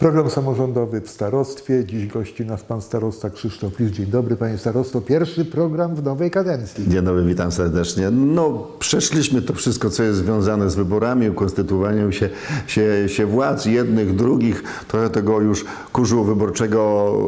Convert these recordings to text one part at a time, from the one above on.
Program samorządowy w starostwie. Dziś gości nas pan starosta Krzysztof Lis. Dzień dobry panie starosto. Pierwszy program w nowej kadencji. Dzień dobry, witam serdecznie. No, przeszliśmy to wszystko, co jest związane z wyborami, ukonstytuowaniem się, się, się władz, jednych, drugich. Trochę tego już kurzu wyborczego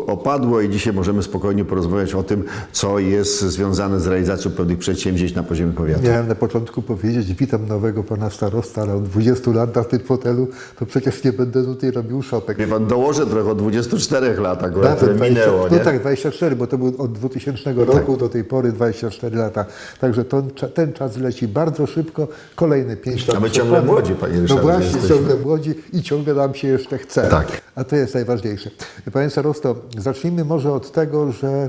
opadło i dzisiaj możemy spokojnie porozmawiać o tym, co jest związane z realizacją pewnych przedsięwzięć na poziomie powiatu. Miałem na początku powiedzieć, witam nowego pana starosta, ale od 20 lat na tym fotelu to przecież nie będę tutaj robił szopek. Wie pan, dołożę trochę od 24 lat akurat, które 20 minęło, no nie? tak, 24, bo to był od 2000 roku do tej pory 24 lata. Także to, ten czas leci bardzo szybko. Kolejne 5 lat. A my ciągle panem. młodzi, panie No Ryszardzie, właśnie, jesteśmy. ciągle młodzi i ciągle nam się jeszcze chce. Tak. A to jest najważniejsze. Panie starosto, zacznijmy może od tego, że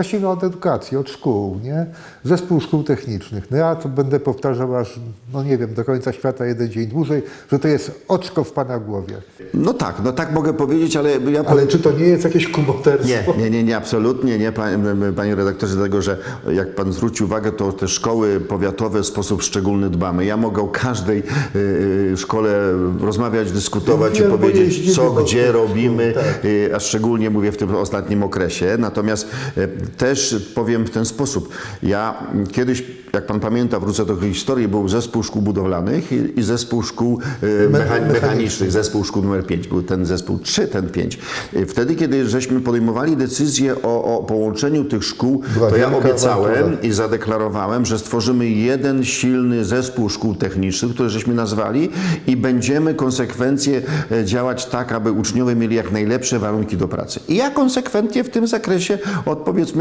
Właściwie od edukacji, od szkół, nie? Zespół szkół technicznych. No ja to będę powtarzał aż, no nie wiem, do końca świata jeden dzień dłużej, że to jest oczko w Pana głowie. No tak, no tak mogę powiedzieć, ale ja Ale czy to nie jest jakieś kumoterstwo? Nie, nie, nie, nie, absolutnie nie, panie, panie redaktorze, dlatego że jak pan zwrócił uwagę, to te szkoły powiatowe w sposób szczególny dbamy. Ja mogę o każdej y, szkole rozmawiać, dyskutować Ja i powiedzieć, co, gdzie robimy, tak. y, a szczególnie mówię w tym ostatnim okresie. Natomiast y, też powiem w ten sposób. Ja kiedyś, jak pan pamięta, wrócę do historii, był zespół szkół budowlanych i, i zespół szkół y, Me- mecha- mechanicznych, zespół szkół numer 5. Był ten zespół 3, ten 5. Y, Wtedy, kiedy żeśmy podejmowali decyzję o, o połączeniu tych szkół, Była to ja obiecałem awantura. i zadeklarowałem, że stworzymy jeden silny zespół szkół technicznych, który żeśmy nazwali i będziemy konsekwencje e, działać tak, aby uczniowie mieli jak najlepsze warunki do pracy. I ja konsekwentnie w tym zakresie od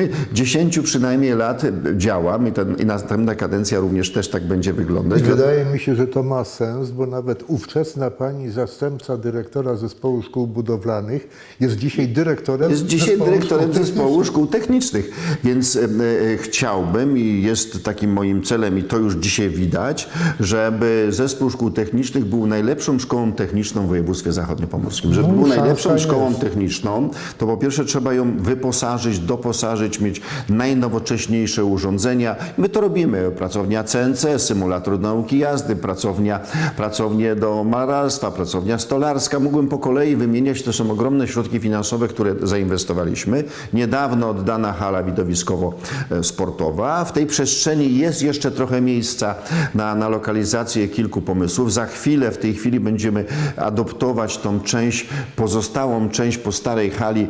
powiedzmy 10 przynajmniej lat działam i, ten, i następna kadencja również też tak będzie wyglądać. Wydaje mi się, że to ma sens, bo nawet ówczesna pani zastępca dyrektora zespołu szkół budowlanych jest dzisiaj dyrektorem Jest dzisiaj zespołu dyrektorem szkół zespołu szkół technicznych, więc e, e, chciałbym i jest takim moim celem i to już dzisiaj widać, żeby zespół szkół technicznych był najlepszą szkołą techniczną w województwie zachodniopomorskim. Żeby No, był najlepszą jest. szkołą techniczną, to po pierwsze trzeba ją wyposażyć, doposażyć, mieć najnowocześniejsze urządzenia. My to robimy. Pracownia CNC, symulator nauki jazdy, pracownia, pracownie do malarstwa, pracownia stolarska. Mógłbym po kolei wymieniać, to są ogromne środki finansowe, które zainwestowaliśmy. Niedawno oddana hala widowiskowo-sportowa. W tej przestrzeni jest jeszcze trochę miejsca na, na lokalizację kilku pomysłów. Za chwilę, w tej chwili będziemy adoptować tą część, pozostałą część po starej hali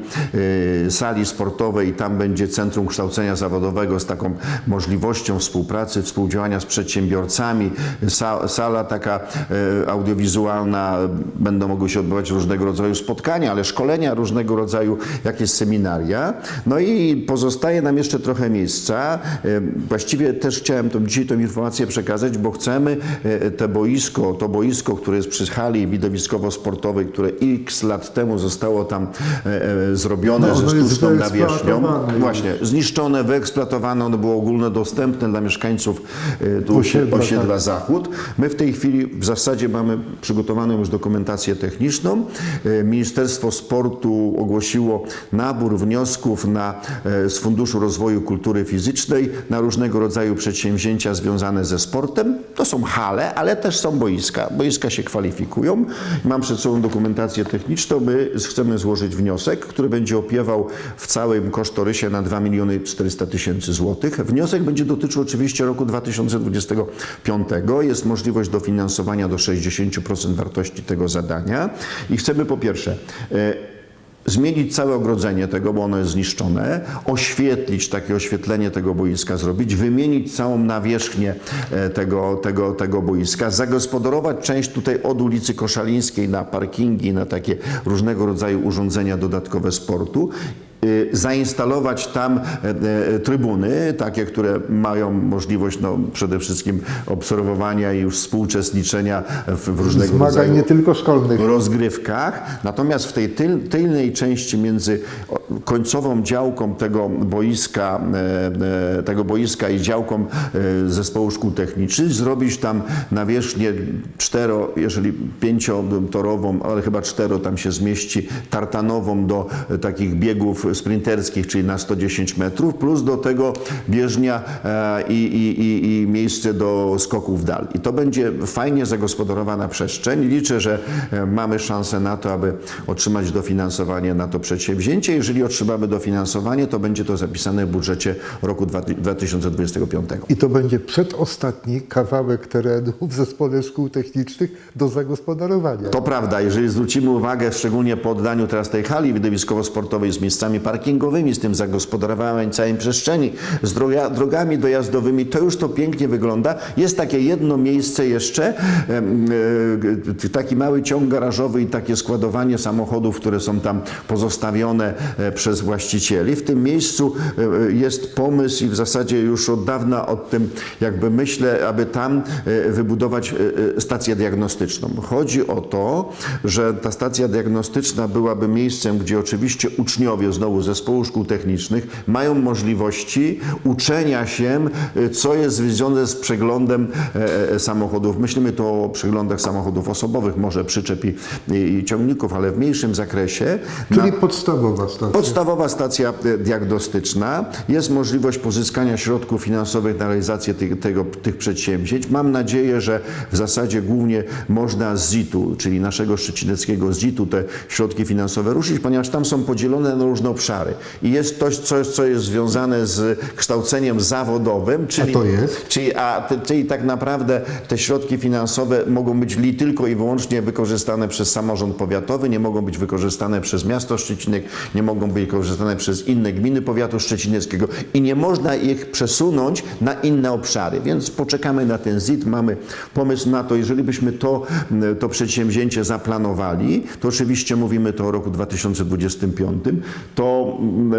y, sali sportowej tam będzie Centrum Kształcenia Zawodowego z taką możliwością współpracy, współdziałania z przedsiębiorcami. Sa, sala taka y, audiowizualna, będą mogły się odbywać różnego rodzaju spotkania, ale szkolenia różnego rodzaju, jakieś seminaria. No i pozostaje nam jeszcze trochę miejsca. Y, Właściwie też chciałem to, dzisiaj tę informację przekazać, bo chcemy te boisko, to boisko, które jest przy hali widowiskowo-sportowej, które x lat temu zostało tam e, e, zrobione No, ze sztuczną nawierzchnią. Właśnie, zniszczone, wyeksploatowane, ono było ogólnodostępne dla mieszkańców e, tu Osiedla, osiedla, tak. Zachód. My w tej chwili w zasadzie mamy przygotowaną już dokumentację techniczną. E, Ministerstwo Sportu ogłosiło nabór wniosków na, e, z Funduszu Rozwoju Kultury Fizycznej na różnego rodzaju przedsięwzięcia związane ze sportem. To są hale, ale też są boiska. Boiska się kwalifikują. Mam przed sobą dokumentację techniczną. My chcemy złożyć wniosek, który będzie opiewał w całym kosztorysie na 2 miliony 400 tysięcy złotych. Wniosek będzie dotyczył oczywiście roku 2025. Jest możliwość dofinansowania do 60% wartości tego zadania i chcemy po pierwsze e, zmienić całe ogrodzenie tego, bo ono jest zniszczone, oświetlić takie oświetlenie tego boiska, zrobić, wymienić całą nawierzchnię e, tego, tego, tego boiska, zagospodarować część tutaj od ulicy Koszalińskiej na parkingi, na takie różnego rodzaju urządzenia dodatkowe sportu zainstalować tam e, e, trybuny, takie, które mają możliwość no, przede wszystkim obserwowania i już współuczestniczenia w, w różnego Zmagań rodzaju nie tylko szkolnych. rozgrywkach. Natomiast w tej tyl, tylnej części między końcową działką tego boiska, e, tego boiska i działką zespołu szkół technicznych zrobić tam nawierzchnię cztero, jeżeli pięciotorową, ale chyba cztero tam się zmieści, tartanową do takich biegów sprinterskich, czyli na 110 metrów, plus do tego bieżnia e, i, i, i, i miejsce do skoków dal. I to będzie fajnie zagospodarowana przestrzeń. Liczę, że e, mamy szansę na to, aby otrzymać dofinansowanie na to przedsięwzięcie. Jeżeli otrzymamy dofinansowanie, to będzie to zapisane w budżecie roku 2025. I to będzie przedostatni kawałek terenu w zespole szkół technicznych do zagospodarowania. To prawda, jeżeli zwrócimy uwagę, szczególnie po oddaniu teraz tej hali widowiskowo-sportowej z miejscami parkingowymi, z tym zagospodarowaniem całej przestrzeni, z droga, drogami dojazdowymi, to już to pięknie wygląda. Jest takie jedno miejsce jeszcze, e, taki mały ciąg garażowy i takie składowanie samochodów, które są tam pozostawione e, przez właścicieli. W tym miejscu e, jest pomysł i w zasadzie już od dawna o tym jakby myślę, aby tam wybudować stację diagnostyczną. Chodzi o to, że ta stacja diagnostyczna byłaby miejscem, gdzie oczywiście uczniowie znowu zespołu szkół technicznych mają możliwości uczenia się, e, co jest związane z przeglądem e, e, samochodów. Myślimy tu o przeglądach samochodów osobowych, może przyczep i, i ciągników, ale w mniejszym zakresie. Czyli podstawowa stacja. Podstawowa stacja diagnostyczna. Jest możliwość pozyskania środków finansowych na realizację tych, tego, tych przedsięwzięć. Mam nadzieję, że w zasadzie głównie można z ZIT-u, czyli naszego szczecineckiego ZIT-u, te środki finansowe ruszyć, ponieważ tam są podzielone na różne obszary. I jest to coś, co jest związane z kształceniem zawodowym, czyli, to jest? Czyli, a, czyli tak naprawdę te środki finansowe mogą być li tylko i wyłącznie wykorzystane przez samorząd powiatowy, nie mogą być wykorzystane przez miasto Szczecinek, nie mogą być wykorzystane przez inne gminy powiatu szczecineckiego i nie można ich przesunąć na inne obszary. Więc poczekamy na ten ZIT, mamy pomysł na to, jeżeli byśmy to, to przedsięwzięcie zaplanowali, to oczywiście mówimy to o roku 2025, to m, e,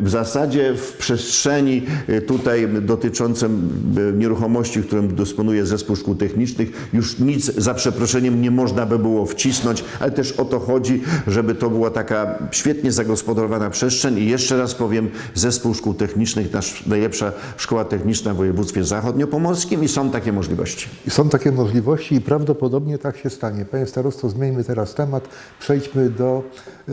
w zasadzie w przestrzeni e, tutaj dotyczącym e, nieruchomości, którym dysponuje zespół szkół technicznych, już nic za przeproszeniem nie można by było wcisnąć, ale też o to chodzi, żeby to była taka świetnie zagospodarowana przestrzeń i jeszcze raz powiem, zespół szkół technicznych, nasz najlepsza szkoła techniczna w województwie zachodniopomorskim i są takie możliwości. I Są takie możliwości i prawdopodobnie tak się stanie. Panie starosto, zmieńmy teraz temat. Przejdźmy do e,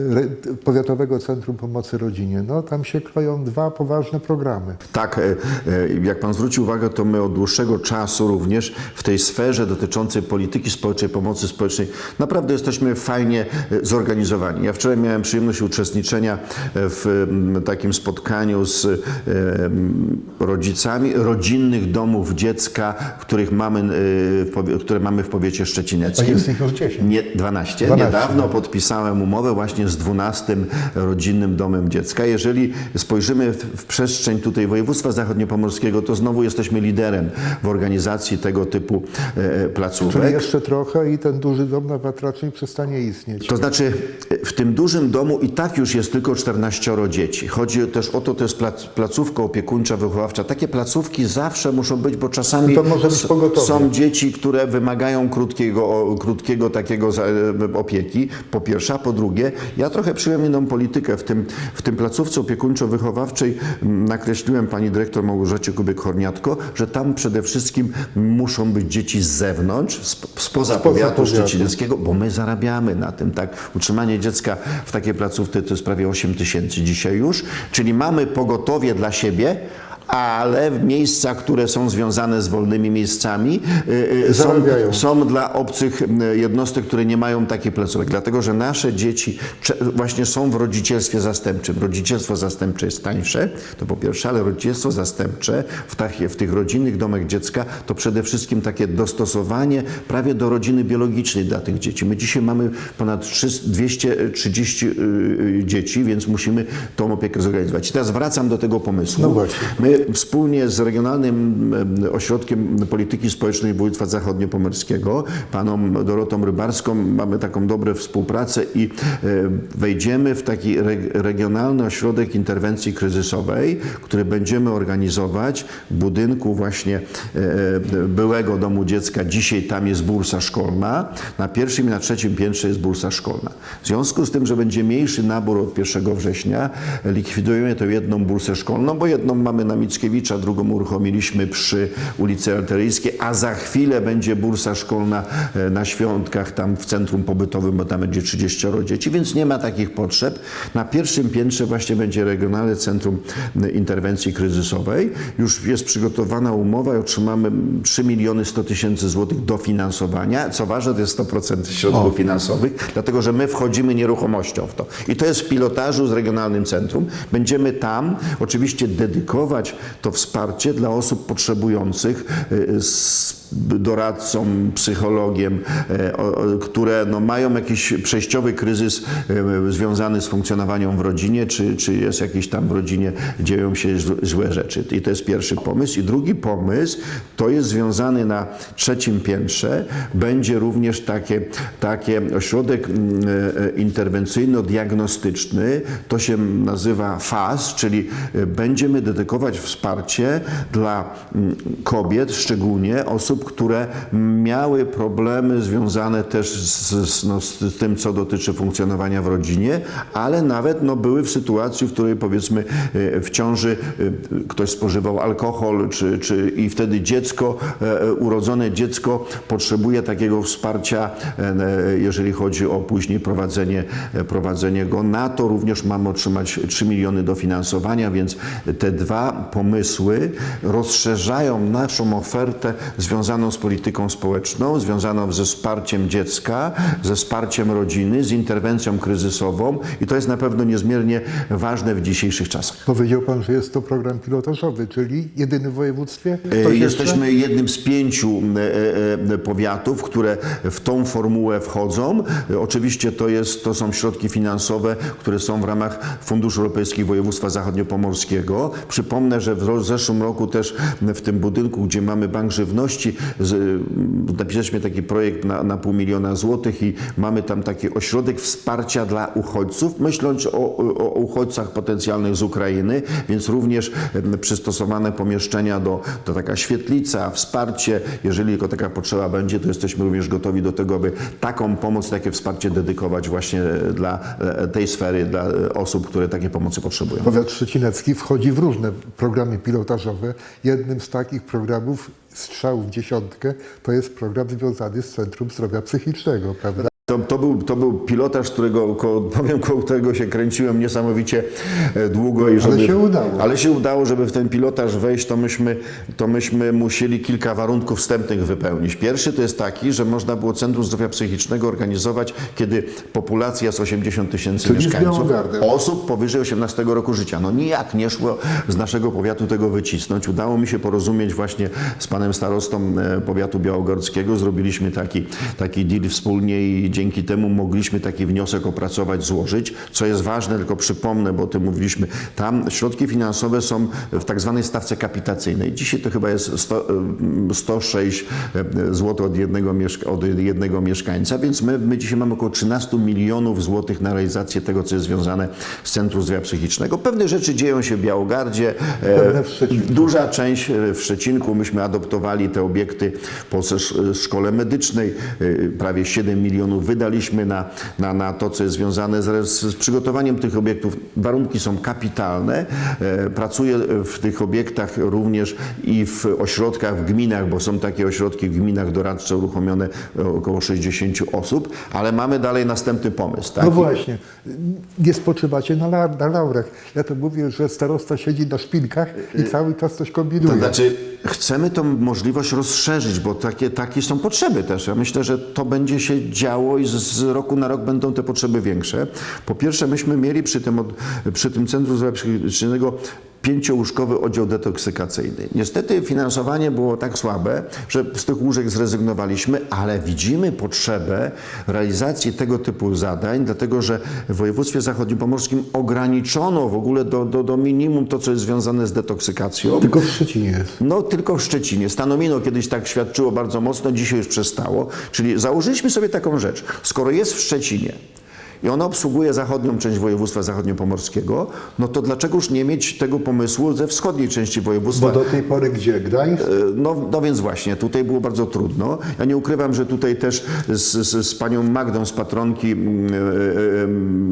Powiatowego Centrum Pomocy Rodzinie. No, tam się kroją dwa poważne programy. Tak, e, e, jak Pan zwrócił uwagę, to my od dłuższego czasu również w tej sferze dotyczącej polityki społecznej, pomocy społecznej naprawdę jesteśmy fajnie e, zorganizowani. Ja wczoraj miałem przyjemność uczestniczenia w takim spotkaniu z rodzicami rodzinnych domów dziecka, których mamy, które mamy w powiecie A szczecineckim. jest ich już 10. Nie, 12. 12. Niedawno podpisałem umowę właśnie z 12 rodzinnym domem dziecka. Jeżeli spojrzymy w, przestrzeń tutaj województwa zachodniopomorskiego, to znowu jesteśmy liderem w organizacji tego typu e, placówek. Czyli jeszcze trochę i ten duży dom na Watracznej przestanie istnieć. To znaczy, w tym dużym domu i tak już jest tylko 14 dzieci. Chodzi też o to, to jest plac, placówka opiekuńcza, wychowawcza. Takie placówki zawsze muszą być, bo czasami są dzieci, które wymagają krótkiego, krótkiego takiego e, opieki, po pierwsze, a po drugie, ja trochę przyjąłem inną politykę. W tym, w tym placówce opiekuńczo-wychowawczej nakreśliłem pani dyrektor Małgorzacie Kubek-Horniatko, że tam przede wszystkim muszą być dzieci z zewnątrz, sp- spoza Spoza powiatu powiatu. szczecińskiego, bo my zarabiamy na tym, tak? Utrzymanie dziecka w takiej placówce to jest prawie 8 tysięcy dzisiaj już, czyli mamy pogotowie dla siebie, ale w miejscach, które są związane z wolnymi miejscami, y, y, są, są dla obcych jednostek, które nie mają takich placówek. Dlatego, że nasze dzieci właśnie są w rodzicielstwie zastępczym. Rodzicielstwo zastępcze jest tańsze, to po pierwsze, ale rodzicielstwo zastępcze w, takie, w tych rodzinnych domach dziecka to przede wszystkim takie dostosowanie prawie do rodziny biologicznej dla tych dzieci. My dzisiaj mamy ponad 300 230 y, y, dzieci, więc musimy tą opiekę zorganizować. I teraz wracam do tego pomysłu. No właśnie. My wspólnie z Regionalnym em, Ośrodkiem Polityki Społecznej Województwa Zachodniopomorskiego, paną Dorotą Rybarską, mamy taką dobrą współpracę i e, wejdziemy w taki re, regionalny ośrodek interwencji kryzysowej, który będziemy organizować w budynku właśnie e, byłego domu dziecka. Dzisiaj tam jest bursa szkolna, na pierwszym i na trzecim piętrze jest bursa szkolna. W związku z tym, że będzie mniejszy nabór od 1 września, likwidujemy tę jedną bursę szkolną, bo jedną mamy na Mickiewicza, drugą uruchomiliśmy przy ulicy Arteryjskiej, a za chwilę będzie bursa szkolna e, na świątkach tam w centrum pobytowym, bo tam będzie 30 dzieci, więc nie ma takich potrzeb. Na pierwszym piętrze właśnie będzie Regionalne Centrum Interwencji Kryzysowej. Już jest przygotowana umowa i otrzymamy 3 miliony 100 tysięcy złotych dofinansowania. Co ważne, to jest 100% środków finansowych, dlatego że my wchodzimy nieruchomością w to. I to jest w pilotażu z Regionalnym Centrum. Będziemy tam oczywiście dedykować to wsparcie dla osób potrzebujących y, z doradcą, psychologiem, o- które no, mają jakiś przejściowy kryzys e, związany z funkcjonowaniem w rodzinie, czy, czy jest jakiś tam w rodzinie, dzieją się zł- złe rzeczy. I to jest pierwszy pomysł. I drugi pomysł to jest związany na trzecim piętrze. Będzie również takie, takie ośrodek mm, e, interwencyjno-diagnostyczny. To się nazywa FAS, czyli e, będziemy dedykować wsparcie dla mm, kobiet, szczególnie osób, które miały problemy związane też z, z, no, z tym, co dotyczy funkcjonowania w rodzinie, ale nawet no, były w sytuacji, w której powiedzmy e, w ciąży e, ktoś spożywał alkohol, czy, czy i wtedy dziecko, e, urodzone dziecko potrzebuje takiego wsparcia, jeżeli chodzi o później prowadzenie, prowadzenie go. Na to również mamy otrzymać 3 miliony dofinansowania, więc te dwa pomysły rozszerzają naszą ofertę związaną z polityką społeczną, związaną ze wsparciem dziecka, ze wsparciem rodziny, z interwencją kryzysową i to jest na pewno niezmiernie ważne w dzisiejszych czasach. Powiedział pan, że jest to program pilotażowy, czyli jedyny w województwie? E, Ktoś Jesteśmy jednym z pięciu e, e, powiatów, które w tą formułę wchodzą. Oczywiście to, jest, to są środki finansowe, które są w ramach Funduszu Europejskich Województwa Zachodniopomorskiego. Przypomnę, że w zeszłym roku też w tym budynku, gdzie mamy Bank Żywności, z, napisaliśmy taki projekt na, na pół miliona złotych i mamy tam taki ośrodek wsparcia dla uchodźców, myśląc o, o uchodźcach potencjalnych z Ukrainy, więc również przystosowane pomieszczenia do, to taka świetlica, wsparcie. Jeżeli tylko taka potrzeba będzie, to jesteśmy również gotowi do tego, aby taką pomoc, takie wsparcie dedykować właśnie dla e, tej sfery, dla e, osób, które takiej pomocy potrzebują. Powiat Szczecinecki wchodzi w różne programy pilotażowe. Jednym z takich programów strzał w dziesiątkę to jest program związany z Centrum Zdrowia Psychicznego, prawda? To, to, był, to był pilotaż, którego, koło, powiem, koło którego się kręciłem niesamowicie e, długo. I żeby, się udało. Ale się udało, żeby w ten pilotaż wejść, to myśmy, to myśmy musieli kilka warunków wstępnych wypełnić. Pierwszy to jest taki, że można było Centrum Zdrowia Psychicznego organizować, kiedy populacja z 80 tysięcy mieszkańców, osób powyżej 18 roku życia. No nijak nie szło z naszego powiatu tego wycisnąć. Udało mi się porozumieć właśnie z panem starostą e, powiatu białogorskiego. Zrobiliśmy taki, taki deal wspólnie i dzięki temu mogliśmy taki wniosek opracować, złożyć. Co jest ważne, tylko przypomnę, bo o tym mówiliśmy, tam środki finansowe są w tak zwanej stawce kapitacyjnej. Dzisiaj to chyba jest 100, e, 106 zł od jednego, od jednego mieszkańca, więc my, my dzisiaj mamy około 13 milionów złotych na realizację tego, co jest związane z Centrum Zdrowia Psychicznego. Pewne rzeczy dzieją się w Białogardzie, e, duża część e, w Szczecinku. Myśmy adoptowali te obiekty po sz- szkole medycznej. E, Prawie 7 milionów wydaliśmy na, na, na to, co jest związane z, z przygotowaniem tych obiektów. Warunki są kapitalne. E, Pracuję w tych obiektach również i w ośrodkach w gminach, bo są takie ośrodki w gminach doradcze uruchomione e, około 60 osób, ale mamy dalej następny pomysł. Tak? No właśnie, nie spoczywacie na, la, na laurach. Ja to mówię, że starosta siedzi na szpilkach i cały czas coś kombinuje. To znaczy, chcemy tą możliwość rozszerzyć, bo takie, takie są potrzeby też. Ja myślę, że to będzie się działo i z, roku na rok będą te potrzeby większe. Po pierwsze, myśmy mieli przy tym, przy tym Centrum Zdrowia Psychicznego pięciołóżkowy oddział detoksykacyjny. Niestety finansowanie było tak słabe, że z tych łóżek zrezygnowaliśmy, ale widzimy potrzebę realizacji tego typu zadań, dlatego że w województwie zachodniopomorskim ograniczono w ogóle do, do, do minimum to, co jest związane z detoksykacją. Tylko w Szczecinie. No tylko w Szczecinie. Stanomino kiedyś tak świadczyło bardzo mocno, dzisiaj już przestało. Czyli założyliśmy sobie taką rzecz. Skoro jest w Szczecinie i ona obsługuje zachodnią część województwa zachodniopomorskiego, no to dlaczego już nie mieć tego pomysłu ze wschodniej części województwa? Bo do tej pory gdzie? Gdańsk? E, No, no więc właśnie, tutaj było bardzo trudno. Ja nie ukrywam, że tutaj też z, z, z panią Magdą z patronki mm, e, e,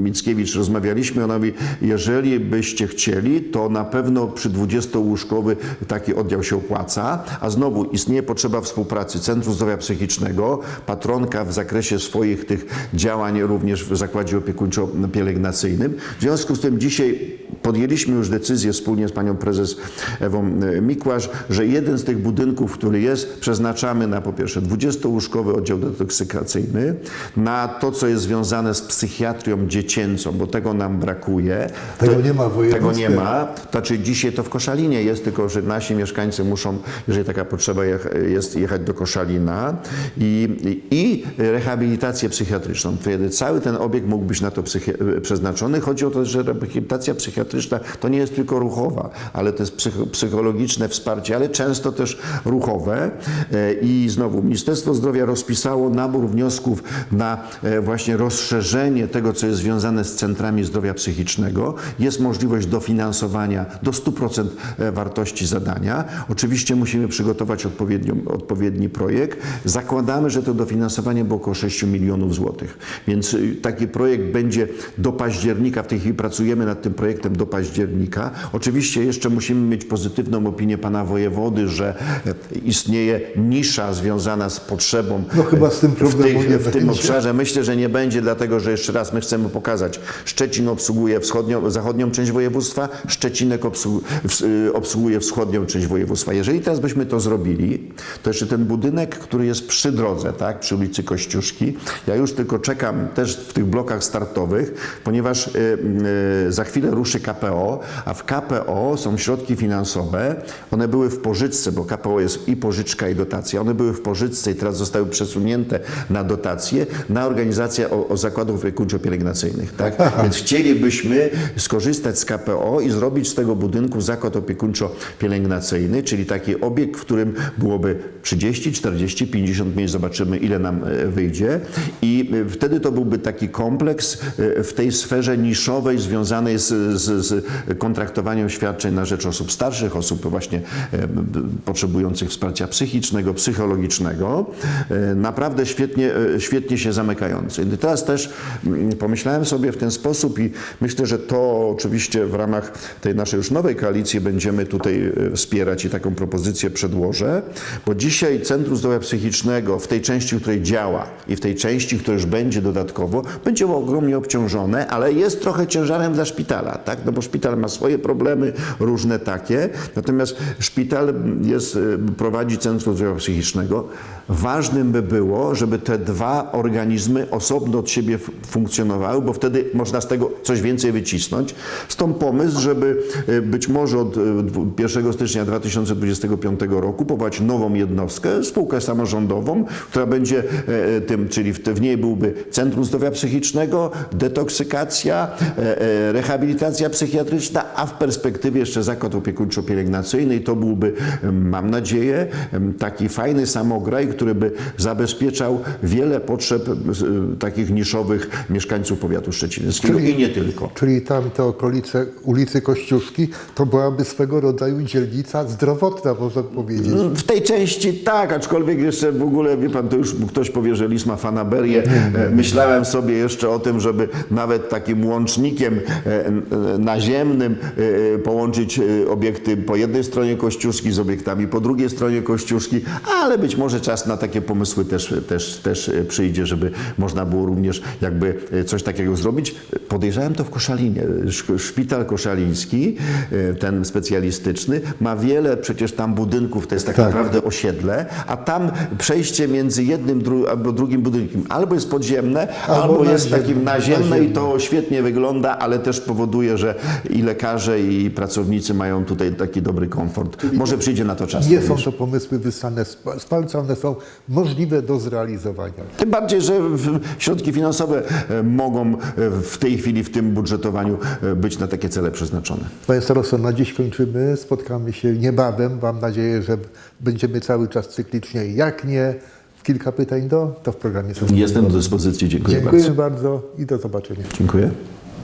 Mickiewicz rozmawialiśmy, ona mówi, jeżeli byście chcieli, to na pewno przy 20-łóżkowy taki oddział się opłaca, a znowu istnieje potrzeba współpracy Centrum Zdrowia Psychicznego, patronka w zakresie swoich tych działań również w zakładzie opiekuńczo-pielęgnacyjnym. W związku z tym dzisiaj podjęliśmy już decyzję wspólnie z panią prezes Ewą e, Mikłasz, że jeden z tych budynków, który jest, przeznaczamy na po pierwsze 20-łóżkowy oddział detoksykacyjny, na to, co jest związane z psychiatrią dziecięcą, bo tego nam brakuje. Tego nie ma w Tego nie ma. Znaczy dzisiaj to w Koszalinie jest, tylko że nasi mieszkańcy muszą, jeżeli taka potrzeba jest, jechać do Koszalina i, i rehabilitację psychiatryczną. Wtedy cały ten obiekt mógł być na to przeznaczony. Chodzi o to, że rehabilitacja psychiatryczna to nie jest tylko ruchowa, ale to jest psycho- psychologiczne wsparcie, ale często też ruchowe. E, I znowu Ministerstwo Zdrowia rozpisało nabór wniosków na e, właśnie rozszerzenie tego, co jest związane z centrami zdrowia psychicznego. Jest możliwość dofinansowania do 100% wartości zadania. Oczywiście musimy przygotować odpowiedni projekt. Zakładamy, że to dofinansowanie było około 6 milionów złotych. Więc y, taki projekt będzie do października. W tej chwili pracujemy nad tym projektem do października. Oczywiście jeszcze musimy mieć pozytywną opinię pana wojewody, że istnieje nisza związana z potrzebą No chyba z tym w, tych, w tym obszarze. Myślę, że nie będzie, dlatego że jeszcze raz my chcemy pokazać. Szczecin obsługuje wschodnią, zachodnią część województwa, Szczecinek y, obsługuje wschodnią część województwa. Jeżeli teraz byśmy to zrobili, to jeszcze ten budynek, który jest przy drodze, tak, przy ulicy Kościuszki, ja już tylko czekam też w tych blokach startowych, ponieważ y, y, za chwilę ruszy KPO, a w KPO są środki finansowe. One były w pożyczce, bo KPO jest i pożyczka, i dotacja. One były w pożyczce i teraz zostały przesunięte na dotacje na organizację o, o zakładów opiekuńczo-pielęgnacyjnych. Tak? Więc chcielibyśmy skorzystać z KPO i zrobić z tego budynku zakład opiekuńczo-pielęgnacyjny, czyli taki obiekt, w którym byłoby 30, 40, 50 miejsc. Zobaczymy, ile nam e, wyjdzie. I e, wtedy to byłby taki kompleks e, w tej sferze niszowej związanej z, z, z kontraktowaniem świadczeń na rzecz osób starszych, osób właśnie e, potrzebujących wsparcia psychicznego, psychologicznego. E, Naprawdę świetnie, e, świetnie się zamykający. I teraz też mm, pomyślałem sobie w ten sposób i myślę, że to oczywiście w ramach tej naszej już nowej koalicji będziemy tutaj wspierać i taką propozycję przedłożę, bo dzisiaj Centrum Zdrowia Psychicznego w tej części, w której działa i w tej części, która już będzie dodatkowo, będzie ogromnie obciążone, ale jest trochę ciężarem dla szpitala, tak? No bo szpital ma swoje problemy, różne takie, natomiast szpital jest, y, prowadzi Centrum Zdrowia Psychicznego. Ważnym by było, żeby te dwa organizmy osobno od siebie funkcjonowały, bo wtedy można z tego coś więcej wycisnąć. Stąd pomysł, żeby y, być może od y, dwu- 1 stycznia 2025 roku powołać nową jednostkę, spółkę samorządową, która będzie e, e, tym, czyli w, niej byłby Centrum Zdrowia Psychicznego, detoksykacja, e, rehabilitacja psychiatryczna, a w perspektywie jeszcze zakład opiekuńczo-pielęgnacyjny i to byłby, mam nadzieję, taki fajny samograj, który by zabezpieczał wiele potrzeb e, takich niszowych mieszkańców powiatu szczecińskiego i nie tylko. Czyli tamte okolice ulicy Kościuszki to byłaby swego rodzaju dzielnica zdrowotna, można powiedzieć. W tej części tak, aczkolwiek jeszcze w ogóle, wie pan, to już ktoś powie, że lis ma fanaberię. E, Myślałem sobie jeszcze o tym, żeby nawet takim łącznikiem e, e, naziemnym e, połączyć e, obiekty po jednej stronie Kościuszki z obiektami po drugiej stronie Kościuszki, ale być może czas na takie pomysły też, też, też przyjdzie, żeby można było również jakby coś takiego zrobić. Podejrzewałem to w Koszalinie. Szpital koszaliński, ten specjalistyczny, ma wiele przecież tam budynków, to jest tak, Tak. naprawdę osiedle, a tam przejście między jednym dru, albo drugim budynkiem albo jest podziemne, albo, Albo jest takim naziemne i to świetnie wygląda, ale też powoduje, że i lekarze, i pracownicy mają tutaj taki dobry komfort. Może przyjdzie na to czas. Nie są to pomysły wysane z palca, one są możliwe do zrealizowania. Tym bardziej, że środki finansowe e, mogą e, w tej chwili w tym budżetowaniu e, być na takie cele przeznaczone. Panie starosto, na dziś kończymy. Spotkamy się niebawem. Mam nadzieję, że będziemy cały czas cyklicznie. Jak nie, kilka pytań do, to w programie są. Jestem do dyspozycji. Dziękuję, Dziękuję bardzo. bardzo i do zobaczenia. Dziękuję.